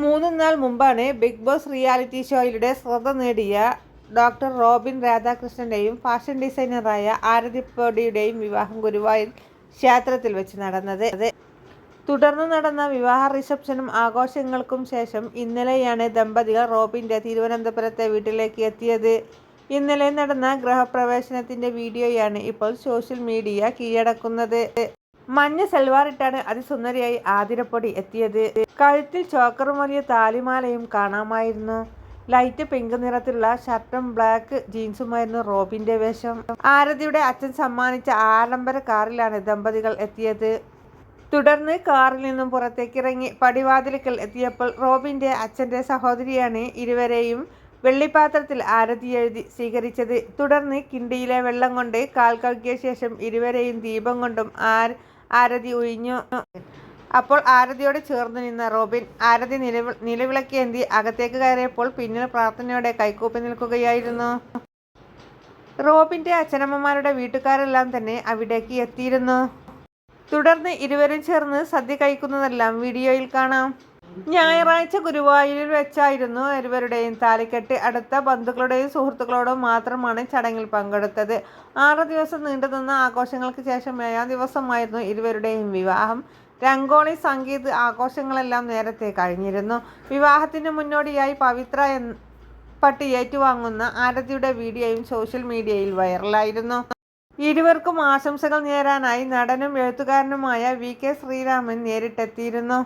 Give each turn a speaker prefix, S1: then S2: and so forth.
S1: മൂന്ന് നാൾ മുമ്പാണ് ബിഗ് ബോസ് റിയാലിറ്റി ഷോയിലൂടെ ശ്രദ്ധ നേടിയ ഡോക്ടർ റോബിൻ രാധാകൃഷ്ണന്റെയും ഫാഷൻ ഡിസൈനറായ ആരതിപ്പൊടിയുടെയും വിവാഹം ഗുരുവായൂർ ക്ഷേത്രത്തിൽ വെച്ച് നടന്നത്. തുടർന്ന് നടന്ന വിവാഹ റിസപ്ഷനും ആഘോഷങ്ങൾക്കും ശേഷം ഇന്നലെയാണ് ദമ്പതികൾ റോബിന്റെ തിരുവനന്തപുരത്തെ വീട്ടിലേക്ക് എത്തിയത്. ഇന്നലെ നടന്ന ഗൃഹപ്രവേശനത്തിന്റെ വീഡിയോയാണ് ഇപ്പോൾ സോഷ്യൽ മീഡിയ കീഴടക്കുന്നത്. മഞ്ഞ സൽവാറിട്ടാണ് അതിസുന്ദരിയായി ആതിരപ്പൊടി എത്തിയത്. കഴുത്തിൽ ചോക്കറും വലിയ താലിമാലയും കാണാമായിരുന്നു. ലൈറ്റ് പിങ്ക് നിറത്തിലുള്ള ഷർട്ടും ബ്ലാക്ക് ജീൻസുമായിരുന്നു റോബിന്റെ വേഷം. ആരതിയുടെ അച്ഛൻ സമ്മാനിച്ച ആഡംബര കാറിലാണ് ദമ്പതികൾ എത്തിയത്. തുടർന്ന് കാറിൽ നിന്നും പുറത്തേക്കിറങ്ങി പടിവാതിലുക്കൽ എത്തിയപ്പോൾ റോബിന്റെ അച്ഛന്റെ സഹോദരിയാണ് ഇരുവരെയും വെള്ളിപ്പാത്രത്തിൽ ആരതി എഴുതി സ്വീകരിച്ചത്. തുടർന്ന് കിണ്ടിയിലെ വെള്ളം കൊണ്ട് കാൽ കഴുകിയ ശേഷം ഇരുവരെയും ദീപം കൊണ്ടും ആർ ആരതി ഒഴിഞ്ഞു. അപ്പോൾ ആരതിയോട് ചേർന്ന് നിന്ന റോബിൻ ആരതി നിലവി നിലവിളക്കേന്തി അകത്തേക്ക് കയറിയപ്പോൾ പിന്നിൽ പ്രാർത്ഥനയോടെ കൈകൂപ്പി നിൽക്കുകയായിരുന്നു. റോബിന്റെ അച്ഛനമ്മമാരുടെ വീട്ടുകാരെല്ലാം തന്നെ അവിടേക്ക് എത്തിയിരുന്നു. തുടർന്ന് ഇരുവരും ചേർന്ന് സദ്യ കഴിക്കുന്നതെല്ലാം വീഡിയോയിൽ കാണാം. ഞായറാഴ്ച ഗുരുവായൂരിൽ വെച്ചായിരുന്നു ഇരുവരുടെയും താലിക്കെട്ട്. അടുത്ത ബന്ധുക്കളുടെയും സുഹൃത്തുക്കളോടും മാത്രമാണ് ചടങ്ങിൽ പങ്കെടുത്തത്. ആറ് ദിവസം നീണ്ടുനിന്ന ആഘോഷങ്ങൾക്ക് ശേഷം ഏഴാം ദിവസമായിരുന്നു ഇരുവരുടെയും വിവാഹം. രംഗോളി സംഗീത് ആഘോഷങ്ങളെല്ലാം നേരത്തെ കഴിഞ്ഞിരുന്നു. വിവാഹത്തിന് മുന്നോടിയായി പവിത്ര പട്ടി ഏറ്റുവാങ്ങുന്ന ആരതിയുടെ വീഡിയോയും സോഷ്യൽ മീഡിയയിൽ വൈറലായിരുന്നു. ഇരുവർക്കും ആശംസകൾ നേരാനായി നടനും എഴുത്തുകാരനുമായ വി കെ ശ്രീരാമൻ നേരിട്ടെത്തിയിരുന്നു.